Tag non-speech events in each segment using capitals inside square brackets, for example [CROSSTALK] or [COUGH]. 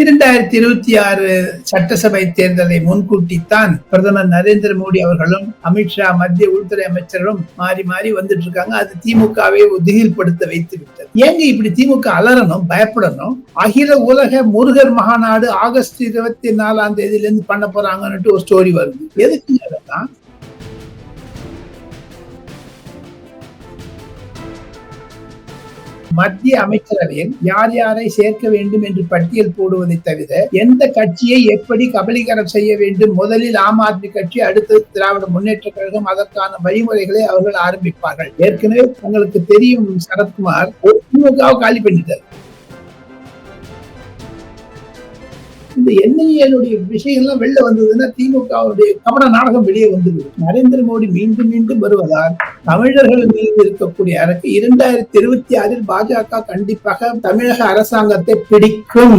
இரண்டாயிரத்தி இருபத்தி ஆறு சட்டசபை தேர்தலை முன்கூட்டித்தான் பிரதமர் நரேந்திர மோடி அவர்களும் அமித்ஷா மத்திய உள்துறை அமைச்சரும் மாறி மாறி வந்துட்டு இருக்காங்க அது திமுகவை திகில்படுத்த வைத்து விட்டது ஏங்க இப்படி திமுக அலறணும் பயப்படணும்? அகில உலக முருகர் மகாநாடு ஆகஸ்ட் இருபத்தி நாலாம் தேதியிலிருந்து பண்ண போறாங்கன்னுட்டு ஒரு ஸ்டோரி வருது. எதுக்கு மத்திய அமைச்சரவையில் யார் யாரை சேர்க்க வேண்டும் என்று பட்டியல் போடுவதை தவிர எந்த கட்சியை எப்படி கபலீகரம் செய்ய வேண்டும் முதலில் ஆம் ஆத்மி கட்சி அடுத்து திராவிட முன்னேற்ற கழகம் அதற்கான வழிமுறைகளை அவர்கள் ஆரம்பிப்பார்கள். ஏற்கனவே உங்களுக்கு தெரியும் சரத்குமார் திமுகவை காலி பண்ணிட்டார். இந்த என்ஐஏனுடைய விஷயம்லாம் வெளில வந்ததுன்னா திமுகவுடைய கவன நாடகம் வெளியே வந்தது நரேந்திர மோடி மீண்டும் மீண்டும் வருவதால் தமிழர்கள் மீது இருக்கக்கூடிய அரசு இரண்டாயிரத்தி இருபத்தி ஆறில் பாஜக கண்டிப்பாக தமிழக அரசாங்கத்தை பிடிக்கும்.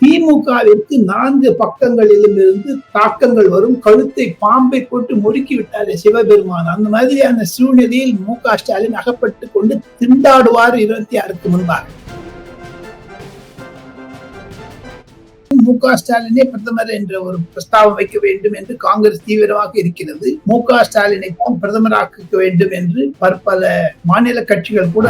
திமுகவிற்கு நான்கு பக்கங்களிலும் இருந்து தாக்கங்கள் வரும். கழுத்தை பாம்பை போட்டு முறுக்கி விட்டாரே சிவபெருமான். அந்த மாதிரியான சூழ்நிலையில் மு க ஸ்டாலின் அகப்பட்டு கொண்டு திண்டாடுவார் இருபத்தி ஆறுக்கு முன்பாக. மு க ஸ்டாலினே பிரதமர் என்ற ஒரு பிரஸ்தாபம் வைக்க வேண்டும் என்று காங்கிரஸ் தீவிரமாக இருக்கிறது. மு க ஸ்டாலினை தான் பிரதமராக்க வேண்டும் என்று பற்பல மாநில கட்சிகள் கூட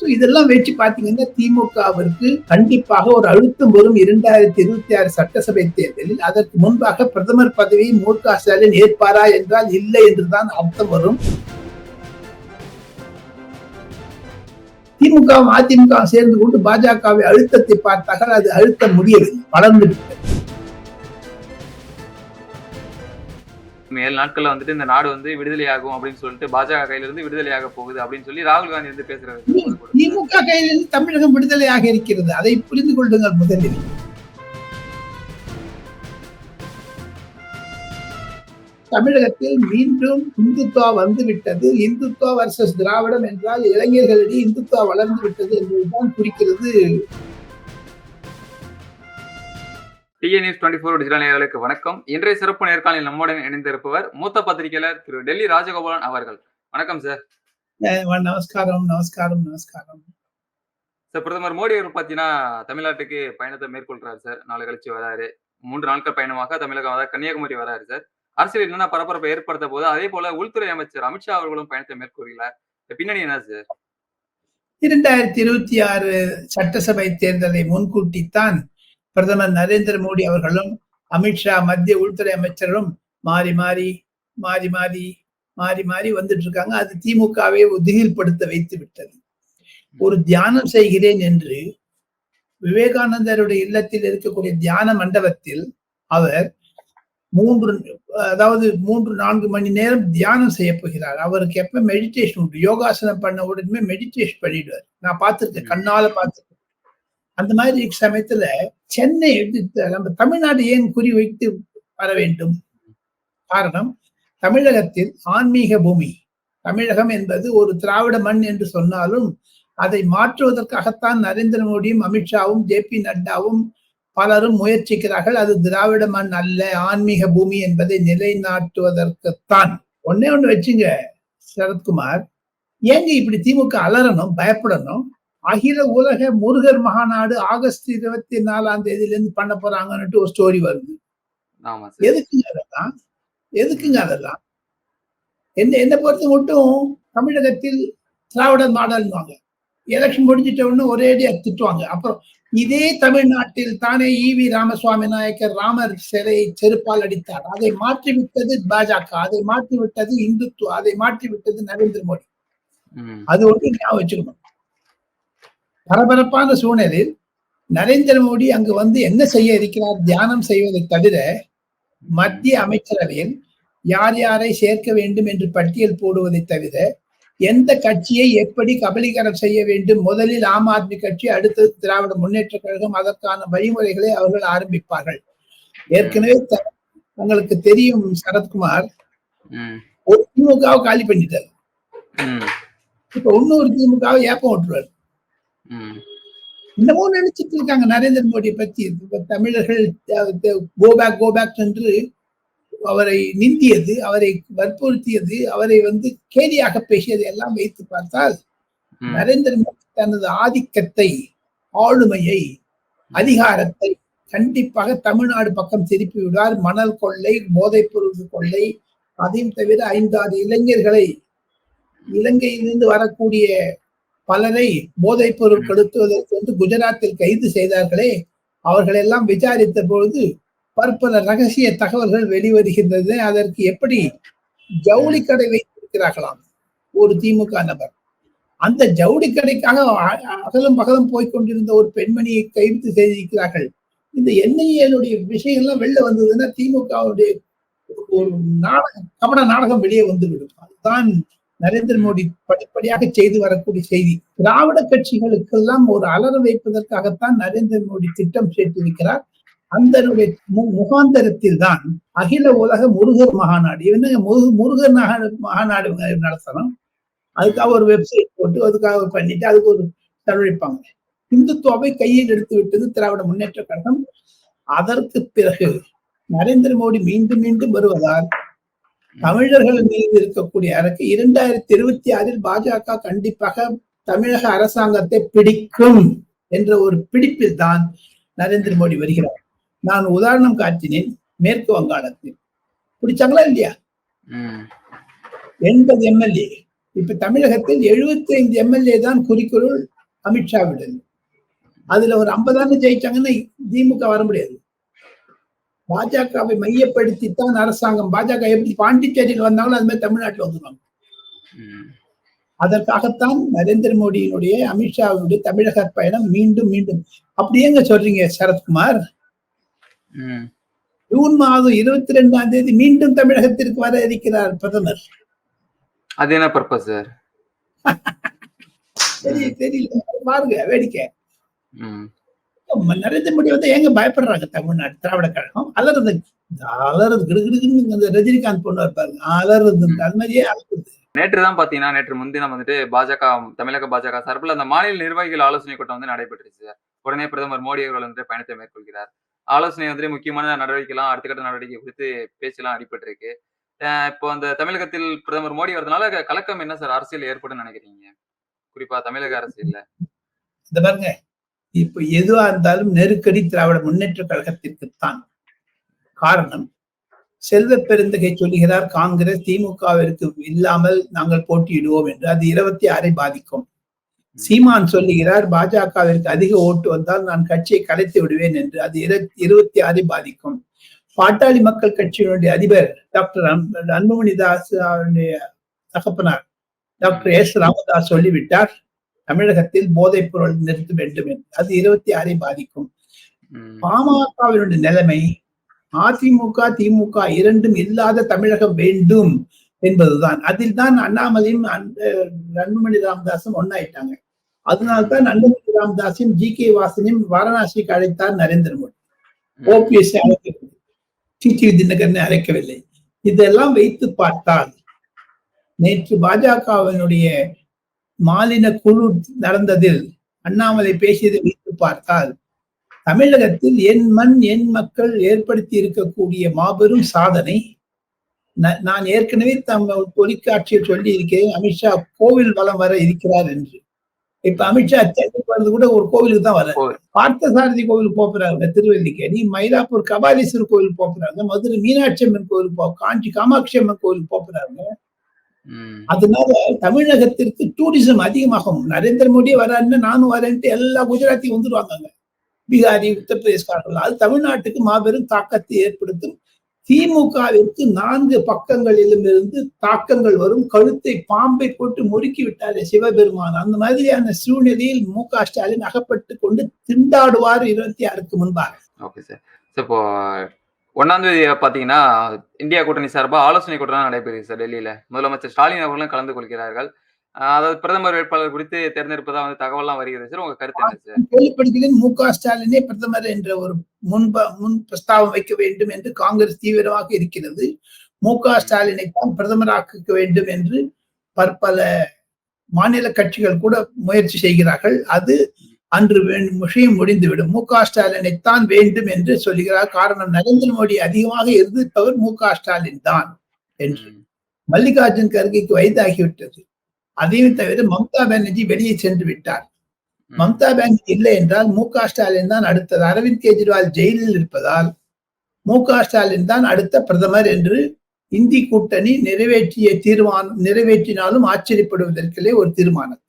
ஸோ இதெல்லாம் வச்சு பார்த்தீங்கன்னா திமுகவிற்கு கண்டிப்பாக ஒரு அழுத்தம் வரும் இரண்டாயிரத்தி இருபத்தி ஆறு சட்டசபை தேர்தலில். அதற்கு முன்பாக பிரதமர் பதவியை மு க ஸ்டாலின் ஏற்பாரா என்றால் இல்லை என்றுதான் அர்த்தம் வரும். திமுக அதிமுக சேர்ந்து கொண்டு பாஜகவை அழுத்தத்தை பார்த்தார்கள். அது அழுத்த முடியவில்லை வளர்ந்து விட்டது ஏழு நாட்கள்ல வந்துட்டு இந்த நாடு வந்து விடுதலையாகும் அப்படின்னு சொல்லிட்டு பாஜக கையில இருந்து விடுதலையாக போகுது அப்படின்னு சொல்லி ராகுல் காந்தி வந்து பேசுறாரு. திமுக கையிலிருந்து தமிழகம் விடுதலையாக இருக்கிறது. அதை புரிந்து கொள்ளுங்கள் முதலில். தமிழகத்தில் மீண்டும் இந்துத்துவா வந்துவிட்டது. இந்துத்துவா வர்சஸ் திராவிடம் என்றால் இளைஞர்களிடையே இந்துத்துவா வளர்ந்து விட்டது என்பதுதான் குறிக்கிறது. டிஎன்எஸ் டுவெண்ட்டி ஃபோர் டிஜிட்டல் நேயர்களுக்கு வணக்கம். இன்றைய சிறப்பு நேர்காணலில் நம்முடன் இணைந்திருப்பவர் மூத்த பத்திரிகையாளர் திரு டெல்லி ராஜகோபாலன் அவர்கள். வணக்கம் சார் நமஸ்காரம் நமஸ்காரம் நமஸ்காரம். சார் பிரதமர் மோடி அவர் பார்த்தீங்கன்னா தமிழ்நாட்டுக்கு பயணத்தை மேற்கொள்றாரு சார் நாளை கழிச்சு வராரு. மூன்று நாட்கள் பயணமாக தமிழகம் கன்னியாகுமரி வராரு சார் அரசியல் என்னென்ன பரபரப்பை ஏற்படுத்த போது அதே போல உள்துறை அமைச்சர் அமித்ஷா அவர்களும் பயணத்தை மேற்கொள்கிறார். பின்னணி என்ன சார் இரண்டாயிரத்தி இருபத்தி ஆறு சட்டசபை தேர்தலை முன்கூட்டித்தான் பிரதமர் நரேந்திர மோடி அவர்களும் அமித்ஷா மத்திய உள்துறை அமைச்சரும் மாறி மாறி மாறி மாறி மாறி மாறி வந்துட்டு இருக்காங்க அது திமுகவை திகில்படுத்த வைத்து விட்டது ஒரு தியானம் செய்கிறேன் என்று விவேகானந்தருடைய இல்லத்தில் இருக்கக்கூடிய தியான மண்டபத்தில் அவர் மூன்று அதாவது மூன்று நான்கு மணி நேரம் தியானம் செய்ய போகிறார். அவருக்கு எப்ப மெடிடேஷன் உண்டு. யோகாசனம் பண்ண உடனே மெடிடேஷன் பண்ணிடுவார். நான் பார்த்திருக்கேன். கண்ணால பார்த்திருக்கேன். அந்த மாதிரி சமயத்துல சென்னை நம்ம தமிழ்நாடு ஏன் குறி வைத்து வர வேண்டும்? காரணம் தமிழகத்தில் ஆன்மீக பூமி. தமிழகம் என்பது ஒரு திராவிட மண் என்று சொன்னாலும் அதை மாற்றுவதற்காகத்தான் நரேந்திர மோடியும் அமித்ஷாவும் ஜே பி நட்டாவும் பலரும் முயற்சிக்கிறார்கள். அது திராவிட மண் அல்ல ஆன்மீக பூமி என்பதை நிலைநாட்டுவதற்குத்தான். ஒன்னே ஒன்று வச்சுங்க சரத்குமார். ஏங்க இப்படி திமுக அலறணும் பயப்படணும்? அகில உலக முருகர் மகாநாடு ஆகஸ்ட் இருபத்தி நாலாம் தேதியில இருந்து பண்ண போறாங்கன்னுட்டு ஒரு ஸ்டோரி வருது. எதுக்குங்க அதெல்லாம்? எதுக்குங்க அதெல்லாம்? என்ன என்ன பொறுத்த மட்டும் தமிழகத்தில் திராவிடர் மாடல்வாங்க. எலெக்ஷன் முடிஞ்சிட்ட உடனே ஒரேடியா திட்டுவாங்க. அப்புறம் இதே தமிழ்நாட்டில் தானே வி ராமசுவாமி நாயக்கர் ராமர் சிலையை செருப்பால் அடித்தார். அதை மாற்றி விட்டது பாஜக அதை மாற்றி விட்டது இந்துத்துவ அதை மாற்றி விட்டது நரேந்திர மோடி. அது ஒன்று ஞாபகம் வச்சுக்கணும். பரபரப்பான சூழ்நிலையில் நரேந்திர மோடி அங்கு வந்து என்ன செய்ய இருக்கிறார் தியானம் செய்வதை தவிர மத்திய அமைச்சரவையில் யார் யாரை சேர்க்க வேண்டும் என்று பட்டியல் போடுவதை தவிர எந்த கட்சியை எப்படி கபலீகரம் செய்ய வேண்டும் முதலில் ஆம் ஆத்மி கட்சி அடுத்து திராவிட முன்னேற்ற கழகம் அதற்கான வழிமுறைகளை அவர்கள் ஆரம்பிப்பார்கள். ஏற்கனவே உங்களுக்கு தெரியும் சரத்குமார் ஒரு திமுகவை காலி பண்ணிட்டார். இப்ப இன்னொரு திமுகவை ஏப்பம் விட்டுருவார் இன்னமும் நினைச்சிட்டு இருக்காங்க நரேந்திர மோடியை பத்தி. தமிழர்கள் கோபேக் கோபேக் என்று அவரை நிந்தியது அவரை வற்புறுத்தியது அவரை வந்து கேலியாக பேசியது எல்லாம் வைத்து பார்த்தால். நரேந்திர மோடி தனது ஆதிக்கத்தை ஆளுமையை அதிகாரத்தை கண்டிப்பாக தமிழ்நாடு பக்கம் திருப்பி விடுவார். மணல் கொள்ளை போதைப் பொருள் கொள்ளை அதையும் தவிர ஐந்தாறு இளைஞர்களை இலங்கையிலிருந்து வரக்கூடிய பலரை போதைப் பொருள் கொடுத்துவதற்கு வந்து குஜராத்தில் கைது செய்தார்களே. அவர்கள் எல்லாம் விசாரித்த பொழுது பற்பல ரகசிய தகவல்கள் வெளிவருகின்றது அதற்கு எப்படி ஜவுளி கடை வைத்திருக்கிறார்களாம்? ஒரு திமுக நபர். அந்த ஜவுளி கடைக்காக அகலும் பகலும் போய்க் கொண்டிருந்த ஒரு பெண்மணியை கைது செய்திருக்கிறார்கள். இந்த என்ஐஏனுடைய விஷயம்லாம் வெளில வந்ததுன்னா திமுகவுடைய ஒரு நாடகம் கபட நாடகம் வெளியே வந்துவிடும். அதுதான் நரேந்திர மோடி படிப்படியாக செய்து வரக்கூடிய செய்தி. திராவிட கட்சிகளுக்கெல்லாம் ஒரு அலர வைப்பதற்காகத்தான் நரேந்திர மோடி திட்டம் சேர்த்திருக்கிறார். அந்த மு- முகாந்தரத்தில் தான் அகில உலக முருகர் மகாநாடு. இவங்க முருக- முருகர் நகா- மகாநாடு நடத்தணும்? அதுக்காக ஒரு வெப்சைட் போட்டு அதுக்காக பண்ணிட்டு அதுக்கு ஒரு செலவழிப்பாங்க இந்துத்துவாவை கையில் எடுத்து விட்டது திராவிட முன்னேற்ற கழகம். அதற்கு பிறகு நரேந்திர மோடி மீண்டும் மீண்டும் வருவதால் தமிழர்கள் மீது இருக்கக்கூடிய அரக்கு இரண்டாயிரத்தி இருபத்தி ஆறில் பாஜக கண்டிப்பாக தமிழக அரசாங்கத்தை பிடிக்கும் என்ற ஒரு பிடிப்பில் தான் நரேந்திர மோடி வருகிறார். நான் உதாரணம் காட்டினேன் மேற்கு வங்காளத்தில். பிடிச்சாங்களா இல்லையா. எண்பது எம்எல்ஏ. இப்ப தமிழகத்தில் 75 ஐந்து எம்எல்ஏ தான் குறிக்கோள் அமித்ஷாவிடம். அதுல ஒரு ஐம்பதாண்டு ஜெயிச்சாங்கன்னா திமுக வர முடியாது. பாஜகவை மையப்படுத்தித்தான் அரசாங்கம். பாஜக எப்படி பாண்டிச்சேரியில் வந்தாங்களோ அது மாதிரி தமிழ்நாட்டில் வந்துருவாங்க. ம். அதற்காகத்தான் நரேந்திர மோடியினுடைய அமித்ஷாவினுடைய தமிழக பயணம் மீண்டும் மீண்டும். அப்படியேங்க சொல்றீங்க சரத்குமார். ஜூன் மாதம் இருபத்தி ரெண்டாம் தேதி மீண்டும் தமிழகத்திற்கு வர இருக்கிறார் பிரதமர். அது என்ன பர்பஸ் சார் தெரிய தெரியல. பாருங்க வேடிக்கை. நரேந்திர மோடி வந்து ஏங்க பயப்படுறாங்க தமிழ்நாடு திராவிட கழகம்? அலறது. அலறது கிடுகிடுன்னு அந்த ரஜினிகாந்த் பொண்ணு பாருங்க அலறது. அது மாதிரியே அலறுது. நேற்று தான் பாத்தீங்கன்னா நேற்று முன்தினம் வந்துட்டு பாஜக தமிழக பாஜக சார்பில் அந்த மாநில நிர்வாகிகள் ஆலோசனை கூட்டம் வந்து நடைபெற்றுச்சு சார். உடனே பிரதமர் மோடி அவர்கள் வந்து பயணத்தை மேற்கொள்கிறார். ஆலோசனை வந்து முக்கியமான நடவடிக்கைலாம் அடுத்த கட்ட நடவடிக்கை குறித்து பேச்செல்லாம் அடிபட்டிருக்கு. அஹ் இப்போ அந்த தமிழகத்தில் பிரதமர் மோடி வரதுனால க- கலக்கம் என்ன சார்? அரசியல் ஏற்படும் நினைக்கிறீங்க? குறிப்பா தமிழக அரசியல்ல. இந்த பாருங்க இப்ப எதுவா இருந்தாலும் நெருக்கடி திராவிட முன்னேற்ற கழகத்திற்குத்தான் காரணம். செல்வ பெருந்தகை சொல்லுகிறார் காங்கிரஸ் திமுகவிற்கு இல்லாமல் நாங்கள் போட்டியிடுவோம் என்று. அது இருபத்தி ஆறை பாதிக்கும். சீமான் சொல்லுகிறார் பாஜகவிற்கு அதிக ஓட்டு வந்தால் நான் கட்சியை கலைத்து விடுவேன் என்று. அது இரு- இருபத்தி ஆறை பாதிக்கும். பாட்டாளி மக்கள் கட்சியினுடைய அதிபர் டாக்டர் அன்புமணி தாஸ் அவருடைய தகப்பனார் டாக்டர் எஸ். ராமதாஸ் சொல்லிவிட்டார் தமிழகத்தில் போதைப் பொருள் நிறுத்த வேண்டும் என்று அது இருபத்தி ஆறை பாதிக்கும். பாமகவினுடைய நிலைமை அதிமுக திமுக இரண்டும் இல்லாத தமிழகம் வேண்டும் என்பதுதான். அதில் தான் அண்ணாமலையும் அன்புமணி ராமதாசும் ஒன்னாயிட்டாங்க. அதனால்தான் அன்புமணி ராமதாஸையும் ஜி கே வாசனையும் வாரணாசிக்கு அழைத்தார் நரேந்திர மோடி. ஓபிஎஸ் அழைக்கவில்லை. டிடிவி தினகரனை அழைக்கவில்லை. இதெல்லாம் வைத்து பார்த்தால் நேற்று பாஜகவினுடைய மாநில குழு நடந்ததில் அண்ணாமலை பேசியதை வைத்து பார்த்தால் தமிழகத்தில் என் மண் என் மக்கள் ஏற்படுத்தி இருக்கக்கூடிய மாபெரும் சாதனை நான் ஏற்கனவே தம் தொலைக்காட்சியில் சொல்லி இருக்கிறேன் அமித்ஷா கோவில் வலம் வர இருக்கிறார் என்று இப்ப அமித்ஷா சென்னைக்கு வர்றது கூட ஒரு கோவிலுக்கு தான் வர கோவில். பார்த்தசாரதி கோவிலுக்கு போறாங்க திருவல்லிக்கேணி மயிலாப்பூர் கபாலீஸ்வரர் கோவில் போறாங்க மதுரை மீனாட்சி அம்மன் கோவில் போ காஞ்சி காமாட்சி அம்மன் கோவில் போறாங்க ம். அதனால தமிழகத்திற்கு டூரிசம் அதிகமாகும். நரேந்திர மோடி வராருன்னு நானும் வரேன்ட்டு எல்லா குஜராத்தையும் வந்துருவாங்க. பீகாரி உத்தரப்பிரதேஷ்காரர்கள் அது தமிழ்நாட்டுக்கு மாபெரும் தாக்கத்தை ஏற்படுத்தும். திமுகவிற்கு நான்கு பக்கங்களிலும் இருந்து தாக்கங்கள் வரும். கழுத்தை பாம்பை போட்டு முறுக்கி விட்டாரே சிவபெருமான். அந்த மாதிரியான சூழ்நிலையில் மு க ஸ்டாலின் அகப்பட்டு கொண்டு திண்டாடுவார் இருபத்தி ஆறுக்கு முன்பாக. ஓகே சார் இப்போ ஒன்னாம் தேதி பாத்தீங்கன்னா இந்தியா கூட்டணி சார்பாக ஆலோசனை கூட்டம் நடைபெறுது சார் டெல்லியில. முதலமைச்சர் ஸ்டாலின் அவர்களும் கலந்து கொள்கிறார்கள். அதாவது பிரதமர் வேட்பாளர் குறித்து தேர்ந்தெடுப்பதா வந்து தகவல்லாம் வருகிறது சார். உங்க கருத்து என்ன சார்? கேள்விப்படுகிறேன் மு க ஸ்டாலினே பிரதமர் என்ற ஒரு முன்ப முன் பிரஸ்தாவம் வைக்க வேண்டும் என்று காங்கிரஸ் தீவிரமாக இருக்கிறது. மு க ஸ்டாலினை தான் பிரதமராக்க வேண்டும் என்று பற்பல மாநில கட்சிகள் கூட முயற்சி செய்கிறார்கள். அது அன்று விஷயம் முடிந்துவிடும். மு க ஸ்டாலினைத்தான் வேண்டும் என்று சொல்கிறார். காரணம் நரேந்திர மோடி அதிகமாக எதிர்ப்பவர் மு க ஸ்டாலின் தான் என்று. மல்லிகார்ஜுன் கர்கேக்கு வயதாகிவிட்டது. அதையும் தவிர மம்தா பானர்ஜி வெளியே சென்று விட்டார். மம்தா பானர்ஜி இல்லை என்றால் மு க ஸ்டாலின் தான் அடுத்தது. அரவிந்த் கெஜ்ரிவால் ஜெயிலில் இருப்பதால் மு க ஸ்டாலின் தான் அடுத்த பிரதமர் என்று இந்தி கூட்டணி நிறைவேற்றிய தீர்மானம் நிறைவேற்றினாலும் ஆச்சரியப்படுவதற்கிலே ஒரு தீர்மானத்தை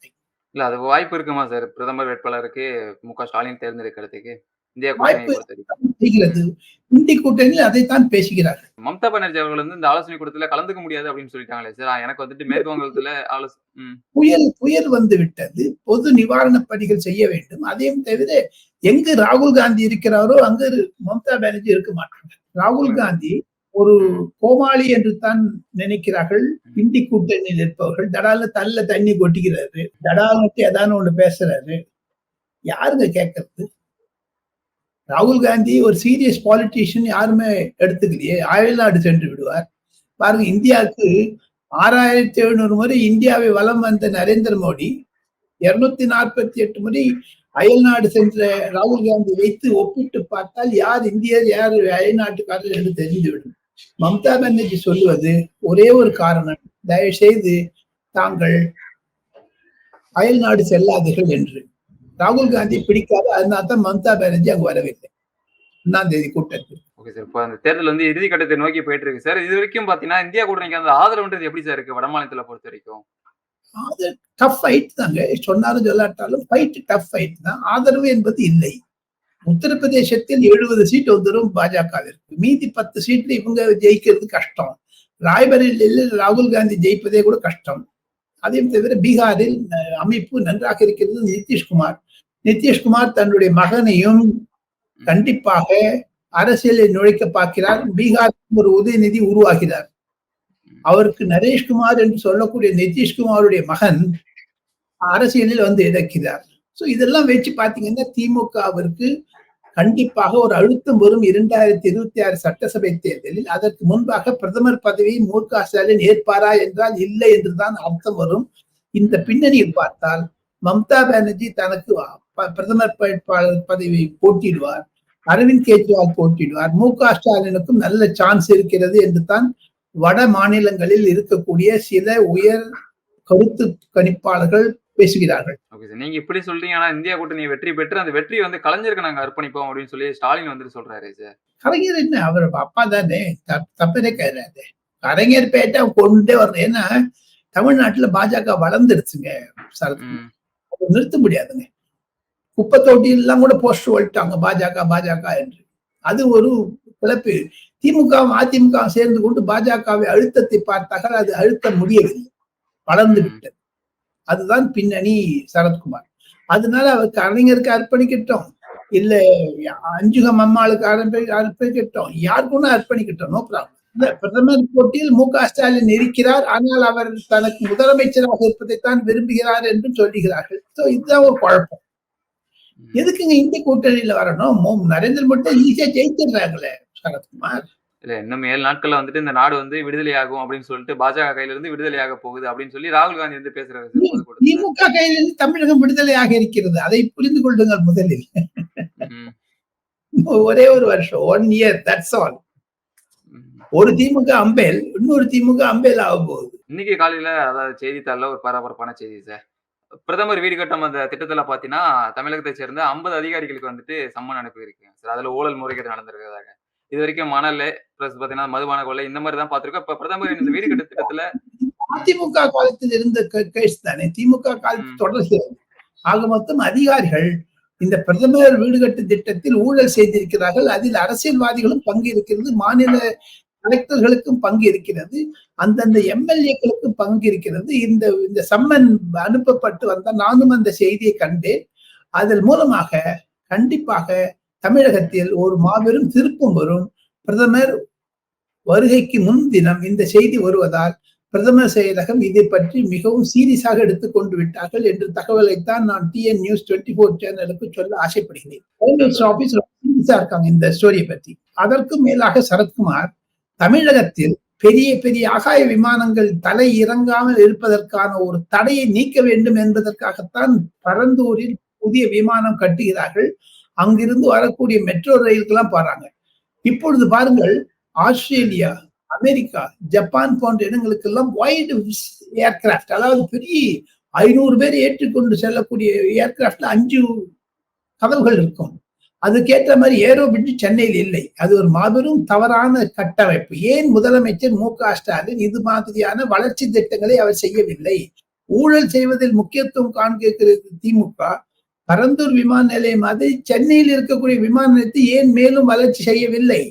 இல்ல அது வாய்ப்பு இருக்குமா சார்? பிரதமர் வேட்பாளருக்கு மு. க. ஸ்டாலின் தேர்ந்தெடுக்கிறதுக்கு இந்தியா வாய்ப்பு கூட்டணியை பொறுத்த வரைக்கும். செய்கிறது இந்தி கூட்டணியில் அதைத்தான் பேசுகிறார்கள். மம்தா பானர்ஜி அவர்கள் வந்து இந்த ஆலோசனை கூட்டத்துல கலந்துக்க முடியாது அப்படின்னு சொல்லிட்டாங்களே சார். எனக்கு வந்துட்டு மேற்கு வங்கத்துல ஆலோசனை புயல் புயல் வந்து விட்டது. பொது நிவாரணப் பணிகள் செய்ய வேண்டும். அதையும் தவிர எங்கு ராகுல் காந்தி இருக்கிறாரோ அங்கு மம்தா பானர்ஜி இருக்க மாட்டாங்க. ராகுல் காந்தி ஒரு கோமாளி என்று தான் நினைக்கிறார்கள். இண்டி கூட்டணியில் இருப்பவர்கள் தடால தள்ள தண்ணி கொட்டிக்கிறாரு. தடாலட்டு ஏதான ஒண்ணு பேசுறாரு. யாருங்க கேட்கறது ராகுல் காந்தி ஒரு சீரியஸ் பாலிட்டிஷியன் யாருமே எடுத்துக்கலையே. அயல்நாடு சென்று விடுவார். பாருங்க இந்தியாவுக்கு ஆறாயிரத்தி எழுநூறு முறை இந்தியாவை வலம் வந்த நரேந்திர மோடி இருநூத்தி நாற்பத்தி எட்டு முறை அயல்நாடு சென்ற ராகுல் காந்தி வைத்து ஒப்பிட்டு பார்த்தால் யார் இந்தியர் யார் அயல்நாட்டுக்காரர் என்று தெரிந்துவிடும். மம்தா பானர்ஜி சொல்லுவது ஒரே ஒரு காரணம். தயவு செய்து தாங்கள் அயல்நாடு செல்லாதீர்கள் என்று. ராகுல் காந்தி பிடிக்காத அதனால தான் மம்தா பானர்ஜி அங்கு வரவில்லை. ஒன்னாம் தேதி கூட்டத்தில். ஓகே சார் இப்போ அந்த தேர்தல் வந்து இறுதி கட்டத்தை நோக்கி போயிட்டு இருக்கு சார். இது வரைக்கும் பாத்தீங்கன்னா இந்தியா கூட்டணிக்கு அந்த ஆதரவுன்றது எப்படி சார் இருக்கு வட மாநிலத்துல பொறுத்த வரைக்கும்? டஃப் ஃபைட் தாங்க. சொன்னாலும் சொல்லாட்டாலும் ஃபைட் டஃப் ஃபைட் தான். ஆதரவு என்பது இல்லை. உத்தரப்பிரதேசத்தில் எழுபது சீட் வந்துடும் பாஜகவிற்கு. மீதி பத்து சீட்ல இவங்க ஜெயிக்கிறது கஷ்டம். ராய்பரேலியில் ராகுல் காந்தி ஜெயிப்பதே கூட கஷ்டம். அதையும் தவிர பீகாரில் அமைப்பு நன்றாக இருக்கிறது நிதிஷ்குமார். நிதிஷ்குமார் தன்னுடைய மகனையும் கண்டிப்பாக அரசியலில் நுழைக்க பார்க்கிறார். பீகார் ஒரு உதயநிதி உருவாகிறார். அவருக்கு நரேஷ்குமார் என்று சொல்லக்கூடிய நிதிஷ்குமாருடைய மகன் அரசியலில் வந்து இழக்கிறார் ஸோ இதெல்லாம் வச்சு பார்த்தீங்கன்னா திமுகவிற்கு கண்டிப்பாக ஒரு அழுத்தம் வரும் இரண்டாயிரத்தி இருபத்தி ஆறு சட்டசபை தேர்தலில். அதற்கு முன்பாக பிரதமர் பதவியை மு. க. ஸ்டாலின் ஏற்பாரா என்றால் இல்லை என்றுதான் அர்த்தம் வரும். இந்த பின்னணியில் பார்த்தால் மம்தா பானர்ஜி தனக்கு ப- பிரதமர் வேட்பாளர் பதவியை போட்டிடுவார். அரவிந்த் கெஜ்ரிவால் போட்டிடுவார். மு. க. ஸ்டாலினுக்கும் நல்ல சான்ஸ் இருக்கிறது என்று தான் வட மாநிலங்களில் இருக்கக்கூடிய சில உயர் கருத்து கணிப்பாளர்கள் பேசுகிறார்கள். ஓகே சார் நீங்க இப்படி சொல்றீங்க ஆனா இந்தியா கூட்டணி வெற்றி பெற்று அந்த வெற்றி வந்து கலைஞருக்கு நாங்க அர்ப்பணிப்போம் அப்படின்னு சொல்லி ஸ்டாலின் வந்துட்டு சொல்றாரு சார் கலைஞர் என்ன? அவர் அப்பா தானே. தப்- தப்பதே கிடையாது. கலைஞர் பேட்டை கொண்டே வரணும். ஏன்னா தமிழ்நாட்டுல பாஜக வளர்ந்துருச்சுங்க. நிறுத்த முடியாதுங்க. குப்பை தொட்டியெல்லாம் கூட போஸ்டர் ஒழிட்டாங்க பாஜக பாஜக என்று. அது ஒரு பிளப்பு திமுக அதிமுக சேர்ந்து கொண்டு பாஜகவை அழுத்தத்தை பார்த்தார்கள். அது அழுத்த முடியவில்லை. வளர்ந்து விட்டது. அதுதான் பின்னணி சரத்குமார். அதனால அவர் கலைஞருக்கு அர்ப்பணிக்கட்டும். இல்ல அஞ்சுகம் அம்மாளுக்கு அர்ப்பணி- அர்ப்பணிக்கட்டும். யாருக்குன்னா அர்ப்பணிக்கட்டும் நோ ப்ராப்ளம் பிரதமர் போட்டியில் மு க ஸ்டாலின் இருக்கிறார். ஆனால் அவர் தனக்கு முதலமைச்சராக இருப்பதைத்தான் விரும்புகிறார் என்றும் சொல்லுகிறார்கள். இதுதான் ஒரு குழப்பம். எதுக்குங்க இந்திய கூட்டணியில வரணும்? மோ- நரேந்திர மோடி ஈஸியா ஜெயிச்சிடுறாங்களே சரத்குமார். இல்ல இன்னும் ஏழு நாட்கள்ல வந்துட்டு இந்த நாடு வந்து விடுதலை ஆகும் அப்படின்னு சொல்லிட்டு பாஜக கையில இருந்து விடுதலையாக போகுது அப்படின்னு சொல்லி ராகுல் காந்தி வந்து பேசுறாரு. திமுக கையிலிருந்து தமிழகம் விடுதலையாக இருக்கிறது. அதை புரிந்து கொள்ளுங்கள் முதலில். ஒரே ஒரு வருஷம் ஒன் இயர் தட்ஸ் ஆல். ஒரு திமுக அம்பேல் இன்னொரு திமுக அம்பேல் ஆக போகுது. இன்னைக்கு காலையில அதாவது செய்தித்தாள்ல ஒரு பரபரப்பான செய்தி சார். பிரதமர் வீடு கட்டும் அந்த திட்டத்துல பாத்தீங்கன்னா தமிழகத்தை சேர்ந்த 50 அதிகாரிகளுக்கு வந்துட்டு சம்மன் அனுப்பியிருக்கேன் சார். அதுல ஊழல் முறைகேடு நடந்திருக்கிறதாக. இது வரைக்கும் மணல் பிளஸ் பாத்தீங்கன்னா மதுபான கொள்ளை இந்த மாதிரி தான் பாத்திருக்கோம் இப்ப பிரதமர் [LAUGHS] இந்த வீடு கட்டு திட்டத்துல அதிமுக காலத்தில் இருந்த கேஸ் தானே? திமுக காலத்தில் ம். தொடர்கிறது ஆக மொத்தம் அதிகாரிகள் இந்த பிரதமர் வீடு கட்டு திட்டத்தில் ஊழல் செய்திருக்கிறார்கள். அதில் அரசியல்வாதிகளும் பங்கு இருக்கிறது மாநில கலெக்டர்களுக்கும் பங்கு இருக்கிறது அந்தந்த எம்எல்ஏக்களுக்கும் பங்கு இருக்கிறது இந்த இந்த சம்மன் அனுப்பப்பட்டு வந்த நானும் அந்த செய்தியை கண்டேன். அதன் மூலமாக கண்டிப்பாக தமிழகத்தில் ஒரு மாபெரும் திருப்பம் வரும். பிரதமர் வருகைக்கு முன்தினம் இந்த செய்தி வருவதால் பிரதமர் செயலகம் இதை பற்றி மிகவும் சீரியஸாக எடுத்துக்கொண்டு விட்டார்கள் என்ற தகவலைத்தான் நான் டிஎன் நியூஸ் டுவெண்ட்டி போர் சேனலுக்கு சொல்ல ஆசைப்படுகிறேன். ஆபீஸ் சீரியஸா இருக்காங்க இந்த ஸ்டோரியை பற்றி அதற்கும் மேலாக சரத்குமார் தமிழகத்தில் பெரிய பெரிய ஆகாய விமானங்கள் தலை இறங்காமல் இருப்பதற்கான ஒரு தடையை நீக்க வேண்டும் என்பதற்காகத்தான் பரந்தூரில் புதிய விமானம் கட்டுகிறார்கள். அங்கிருந்து வரக்கூடிய மெட்ரோ ரயிலுக்கெல்லாம் போறாங்க. இப்பொழுது பாருங்கள் ஆஸ்திரேலியா அமெரிக்கா ஜப்பான் போன்ற இடங்களுக்கெல்லாம் வைடு ஏர்கிராஃப்ட் அதாவது பெரிய ஐநூறு பேர் ஏற்றுக்கொண்டு செல்லக்கூடிய ஏர்கிராஃப்ட்ல அஞ்சு கதவுகள் இருக்கும். அதுக்கேற்ற மாதிரி ஏரோ பிரிட்ஜ் சென்னையில் இல்லை. அது ஒரு மாபெரும் தவறான கட்டமைப்பு. ஏன் முதலமைச்சர் மு க ஸ்டாலின் இது மாதிரியான வளர்ச்சி திட்டங்களை அவர் செய்யவில்லை? ஊழல் செய்வதில் முக்கியத்துவம் காண்கிறது திமுக. பரந்தூர் விமான நிலையம் மாதிரி சென்னையில் இருக்கக்கூடிய விமான நிலையத்தை ஏன் மேலும் வளர்ச்சி செய்யவில்லை?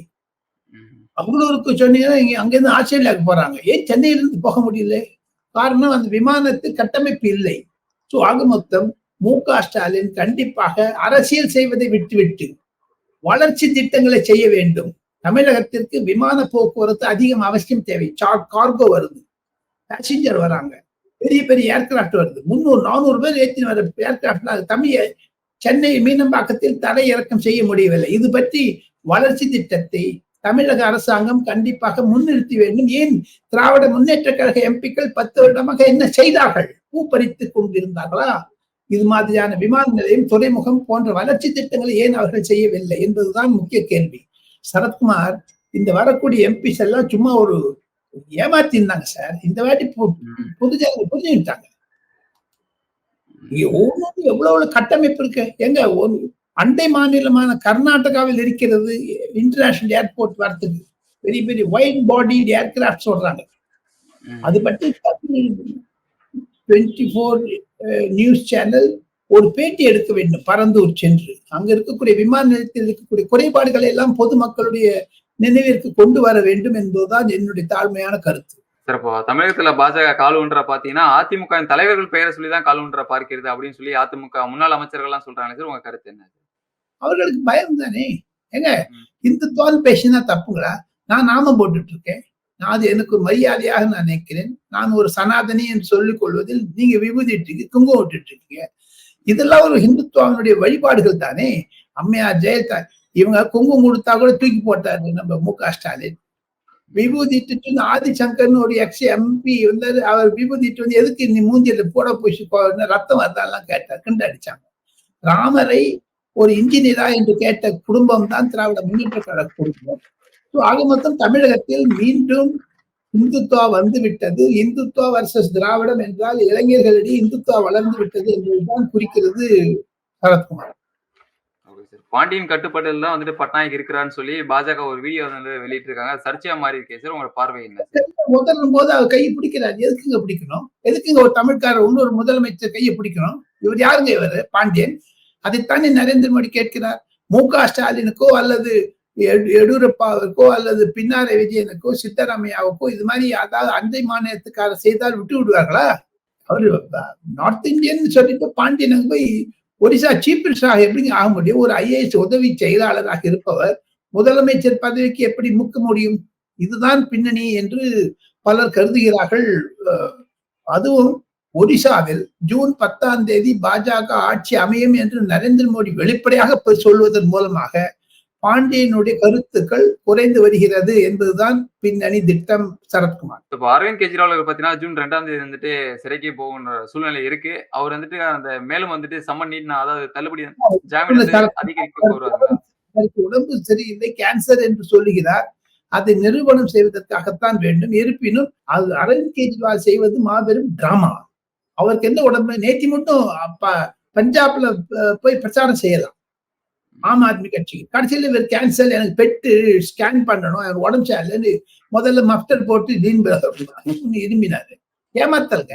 பெங்களூருக்கு சொன்னீங்கன்னா இங்க அங்கிருந்து ஆஸ்திரேலியாவுக்கு போறாங்க. ஏன் சென்னையிலிருந்து போக முடியல? காரணம் அந்த விமானத்து கட்டமைப்பு இல்லை. ஸோ ஆக மொத்தம் மு க ஸ்டாலின் கண்டிப்பாக அரசியல் செய்வதை விட்டுவிட்டு வளர்ச்சி திட்டங்களை செய்ய வேண்டும். தமிழகத்திற்கு விமான போக்குவரத்து அதிகம் அவசியம் தேவை. கார்கோ வருது. பேசஞ்சர் வராங்க. பெரிய பெரிய ஏர்கிராஃப்ட் வருது. முந்நூறு நானூறு பேர் ஏற்றி வர ஏர்கிராஃப்ட் தமிழை சென்னை மீனம்பாக்கத்தில் தரை இறக்கம் செய்ய முடியவில்லை. இது பற்றி வளர்ச்சி திட்டத்தை தமிழக அரசாங்கம் கண்டிப்பாக முன்னிறுத்தி வேண்டும். ஏன்? திராவிட முன்னேற்ற கழக எம்பிக்கள் பத்து வருடமாக என்ன செய்தார்கள்? பூ கொண்டிருந்தார்களா? இது மாதிரியான விமான நிலையம் துறைமுகம் போன்ற வளர்ச்சி திட்டங்களை ஏன் அவர்கள் செய்யவில்லை என்பதுதான் முக்கிய கேள்வி. சரத்குமார் இந்த வரக்கூடிய எம்பிஸ் எல்லாம் சும்மா ஒரு ஏமாத்தி இருந்தாங்க சார். இந்த வாட்டி புதுஜாங்க புரிஞ்சுக்கிட்டாங்க இங்க ஒவ்வொன்றும் எவ்வளவு கட்டமைப்பு இருக்கு. எங்க ஒரு அண்டை மாநிலமான கர்நாடகாவில் இருக்கிறது இன்டர்நேஷனல் ஏர்போர்ட் வரத்துக்கு பெரிய பெரிய ஒயிட் பாடி ஏர்கிராஃப்ட் சொல்றாங்க அது பற்றி டுவெண்ட்டி ஃபோர் நியூஸ் சேனல் ஒரு பேட்டி எடுக்க வேண்டும். பரந்தூர் சென்று. அங்க இருக்கக்கூடிய விமான நிலையத்தில் இருக்கக்கூடிய குறைபாடுகளை எல்லாம் பொதுமக்களுடைய நினைவிற்கு கொண்டு வர வேண்டும் என்பதுதான் என்னுடைய தாழ்மையான கருத்து. சிறப்பா. தமிழகத்துல பாஜக கால் ஒன்ற பாத்தீங்கன்னா அதிமுக தலைவர்கள் பெயரை சொல்லிதான் கால் ஒன்ற பார்க்கிறது அப்படின்னு சொல்லி அதிமுக முன்னாள் அமைச்சர்கள் எல்லாம் சொல்றாங்க சார் உங்க கருத்து என்ன? அவர்களுக்கு பயம் தானே? ஏங்க இந்துத்துவான்னு பேசினா தப்புங்களா? நான் நாமம் போட்டுட்டு இருக்கேன் நான் அது எனக்கு மரியாதையாக நான் நினைக்கிறேன். நான் ஒரு சனாதனி என்று சொல்லிக் கொள்வதில் நீங்க விபூதி இட்டு குங்குமம் விட்டுட்டு இருக்கீங்க இதெல்லாம் ஒரு ஹிந்துத்துவாவினுடைய வழிபாடுகள் தானே? அம்மையார் ஜெயலலிதா இவங்க குங்குமம் கொடுத்தா கூட தூக்கி போட்டாரு நம்ம மு க ஸ்டாலின். விபூதிட்டு ஆதிசங்கர்னு ஒரு எக்ஸ் எம்பி வந்தாரு அவர் விபூதிட்டு வந்து எதுக்கு நீ மூஞ்சியில போட போச்சு ரத்தம் வரதான்லாம் கேட்டார் கிண்டு அடிச்சாங்க ராமரை ஒரு இன்ஜினியரா என்று கேட்ட குடும்பம் தான் திராவிட முன்னேற்ற கழக குடும்பம். ஸோ ஆக மொத்தம் தமிழகத்தில் மீண்டும் இந்துத்துவா வந்து விட்டது. இந்துத்துவா வர்சஸ் திராவிடம் என்றால் இளைஞர்களிடையே இந்துத்துவா வளர்ந்து விட்டது என்பதுதான் குறிக்கிறது சரத்குமார். பாண்டியன் கட்டுப்பாட்டில் தான் வந்துட்டு பட்நாயக் இருக்கிறான்னு சொல்லி பாஜக ஒரு வீடியோ வந்து வெளியிட்டு இருக்காங்க சர்ச்சையா மாறி இருக்கே சார் உங்களோட பார்வை என்ன முதலும் போது அவர் கையை பிடிக்கிறார். எதுக்குங்க பிடிக்கணும்? எதுக்குங்க ஒரு தமிழ்காரர் இன்னொரு முதலமைச்சர் கையை பிடிக்கணும்? இவர் யாருங்க இவர்? பாண்டியன். அதைத்தானே நரேந்திர மோடி கேட்கிறார். மு க ஸ்டாலினுக்கோ அல்லது எடியூரப்பாவுக்கோ அல்லது பின்னாரை விஜயனுக்கோ சித்தராமையாவுக்கோ இது மாதிரி அதாவது அண்டை மாநிலத்துக்கார செய்தால் விட்டு விடுவார்களா? அவர் நார்த் இந்தியன் சொல்லிட்டு பாண்டியனுக்கு போய் ஒரிசா சீஃப் மினிஸ்டராக எப்படி ஆக முடியும்? ஒரு ஐஏஎஸ் உதவி செயலாளராக இருப்பவர் முதலமைச்சர் பதவிக்கு எப்படி முக்க முடியும்? இதுதான் பின்னணி என்று பலர் கருதுகிறார்கள். அதுவும் ஒடிசாவில் ஜூன் பத்தாம் தேதி பாஜக ஆட்சி அமையும் என்று நரேந்திர மோடி வெளிப்படையாக சொல்வதன் மூலமாக பாண்டியனுடைய கருத்துக்கள் குறைந்து வருகிறது என்பதுதான் பின்னணி திட்டம் சரத்குமார். இப்போ அரவிந்த் கெஜ்ரிவால் பாத்தீங்கன்னா ஜூன் ரெண்டாம் தேதி வந்துட்டு சிறைக்கு போகின்ற சூழ்நிலை இருக்கு. அவர் வந்துட்டு அந்த மேலும் வந்துட்டு சம்மன் நீட் அதாவது தள்ளுபடி உடம்பு சரியில்லை கேன்சர் என்று சொல்லுகிறார். அதை நிரூபணம் செய்வதற்காகத்தான் வேண்டும். இருப்பினும் அது அரவிந்த் கெஜ்ரிவால் செய்வது மாபெரும் டிராமா அவருக்கு என்ன உடம்பு நேத்தி மட்டும் பஞ்சாப்ல போய் பிரச்சாரம் செய்யலாம். ஆம் ஆத்மி கட்சி. கடைசியில் இவர் கேன்சல் எனக்கு பெட்டு ஸ்கேன் பண்ணணும் எனக்கு உடம்பு சரியில்லைன்னு முதல்ல மஃப்டர் போட்டு இரும்பினாரு ஏமாத்தல்க.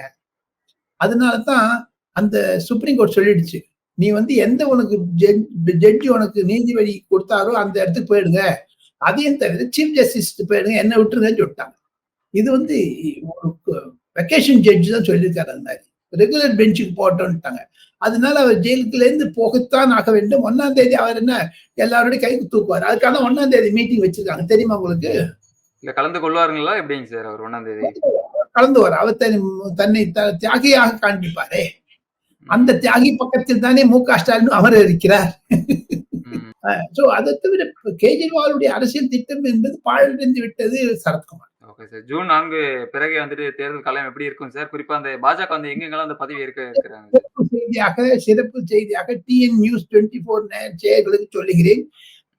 அதனால தான் அந்த சுப்ரீம் கோர்ட் சொல்லிடுச்சு. நீ வந்து எந்த உனக்கு ஜட்ஜி உனக்கு நீதிபதி கொடுத்தாரோ அந்த இடத்துக்கு போயிடுங்க. அதையும் தவிர சீஃப் ஜஸ்டிஸ் போயிடுங்க என்ன விட்டுருங்கன்னு சொல்லிட்டாங்க. இது வந்து ஒரு வெக்கேஷன் ஜட்ஜி தான் சொல்லியிருக்காரு அந்த மாதிரி. ரெகுலர் பெஞ்சுக்கு போட்டோன்ட்டாங்க அதனால அவர் ஜெயிலுக்குல இருந்து போகத்தான் ஆக வேண்டும். ஒன்னாம் தேதி அவர் என்ன எல்லாரோட கைக்கு தூக்குவார். அதுக்கான ஒன்னாம் தேதி மீட்டிங் வச்சிருக்காங்க. தெரியுமா உங்களுக்கு? இல்ல கலந்து கொள்வாருங்களா? எப்படிங்க சார் அவர் ஒன்னாம் தேதி? கலந்து வர அவர் தன்னை தியாகியாக காண்பிப்பாரே. அந்த தியாகி பக்கத்தில் தானே மு க ஸ்டாலின் அமர இருக்கிறார். சோ அதை தவிர கேஜ்ரிவாலுடைய அரசியல் திட்டம் என்பது பாழடைந்து விட்டது சரத்குமார். Okay sir. ஜூன் 4 பிறகு வந்துட்டு தேர்தல் களம் எப்படி இருக்கும் சார்? குறிப்பா அந்த பாஜக வந்து எங்கெங்கெல்லாம் அந்த பதவி இருக்கிறாங்க? சிறப்பு செய்தியாக சிறப்பு செய்தியாக டிஎன் நியூஸ் 24 நேயர்களுக்கு சொல்லுகிறேன்.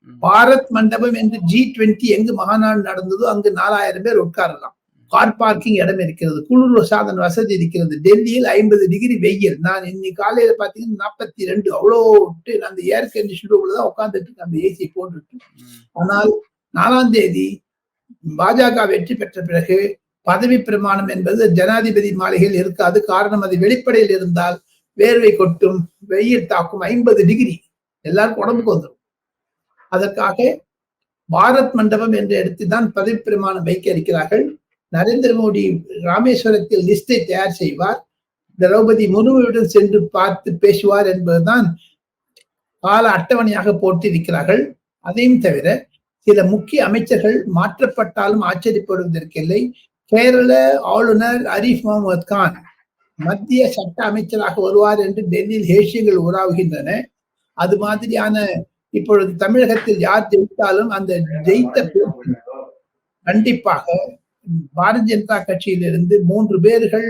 ம். பாரத் மண்டபம் என்று G20 எங்கு மாநாடு நடந்ததோ அங்கு 4000 பேர் உட்காரலாம். கார் பார்க்கிங் இடம் இருக்கிறது. குளிர் சாதன வசதி இருக்கிறது. டெல்லியில் 50 டிகிரி வெயில். நான் இன்னைக்கு காலையில பார்த்தீங்கன்னா 42 அவ்வளோ அந்த ஏர் கண்டிஷன் தான் உட்கார்ந்துட்டு இருக்கேன். அந்த ஏசி போட்டுட்டு. ஆனால் 4ஆம் தேதி பாஜக வெற்றி பெற்ற பிறகு பதவி பிரமாணம் என்பது ஜனாதிபதி மாளிகையில் இருக்காது. காரணம் அது வெளிப்படையில் இருந்தால் வேர்வை கொட்டும், வெயில் தாக்கும் 50 டிகிரி எல்லாருக்கும் உடம்புக்கு வந்துடும் அதற்காக பாரத் மண்டபம் என்ற இடத்தில் தான் பதவி பிரமாணம் வைக்க இருக்கிறார்கள். நரேந்திர மோடி ராமேஸ்வரத்தில் லிஸ்டை தயார் செய்வார். திரௌபதி முர்முவிடம் சென்று பார்த்து பேசுவார் என்பதுதான் கால அட்டவணையாக போட்டிருக்கிறார்கள். அதையும் தவிர சில முக்கிய அமைச்சர்கள் மாற்றப்பட்டாலும் ஆச்சரியப்படுவதற்கில்லை. கேரள ஆளுநர் அரிஃப் முகமது கான் மத்திய சட்ட அமைச்சராக வருவார் என்று டெல்லியில் ஹேஷியங்கள் உலாவுகின்றன. அது மாதிரியான இப்பொழுது தமிழகத்தில் யார் ஜெயித்தாலும் அந்த ஜெயித்த கண்டிப்பாக பாரதிய ஜனதா கட்சியிலிருந்து மூன்று பேர்கள்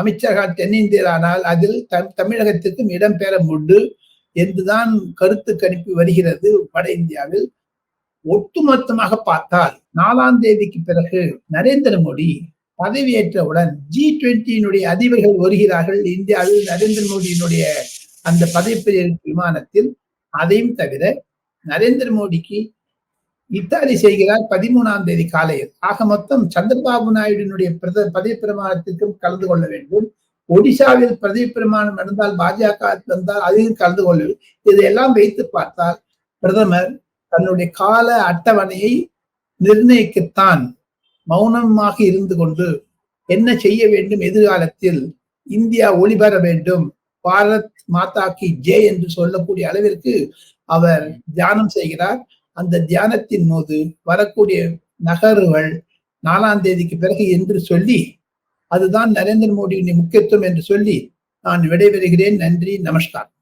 அமைச்சர்கள் தென்னிந்தியரானால் அதில் தமிழகத்திற்கும் இடம்பெற உண்டு என்றுதான் கருத்து கணிப்பு வருகிறது வட இந்தியாவில். ஒட்டுமொத்தமாக பார்த்தால் நாலாம் தேதிக்கு பிறகு நரேந்திர மோடி பதவியேற்றவுடன் G20யினுடைய அதிபர்கள் வருகிறார்கள் இந்தியாவில் நரேந்திர மோடியினுடைய அந்த பதவியேற்பு விமானத்தில். அதையும் தவிர நரேந்திர மோடிக்கு இத்தாலி செய்கிறார் 13ஆம் தேதி காலையில். ஆக மொத்தம் சந்திரபாபு நாயுடினுடைய பிரத பதவி பிரமாணத்திற்கும் கலந்து கொள்ள வேண்டும். ஒடிசாவில் பதவி பிரமாணம் நடந்தால் பாஜக வந்தால் அதிலும் கலந்து கொள்ள வேண்டும். இதையெல்லாம் வைத்து பார்த்தால் பிரதமர் தன்னுடைய கால அட்டவணையை நிர்ணயிக்கத்தான் மௌனமாக இருந்து கொண்டு என்ன செய்ய வேண்டும் எதிர்காலத்தில் இந்தியா ஒளிபெற வேண்டும் பாரத் மாதா கி என்று சொல்லக்கூடிய அளவிற்கு அவர் தியானம் செய்கிறார். அந்த தியானத்தின் போது வரக்கூடிய நகர்வுகள் நாலாம் தேதிக்கு பிறகு என்று சொல்லி அதுதான் நரேந்திர மோடியின் முக்கியத்துவம் என்று சொல்லி நான் விடைபெறுகிறேன். நன்றி, நமஸ்கார்.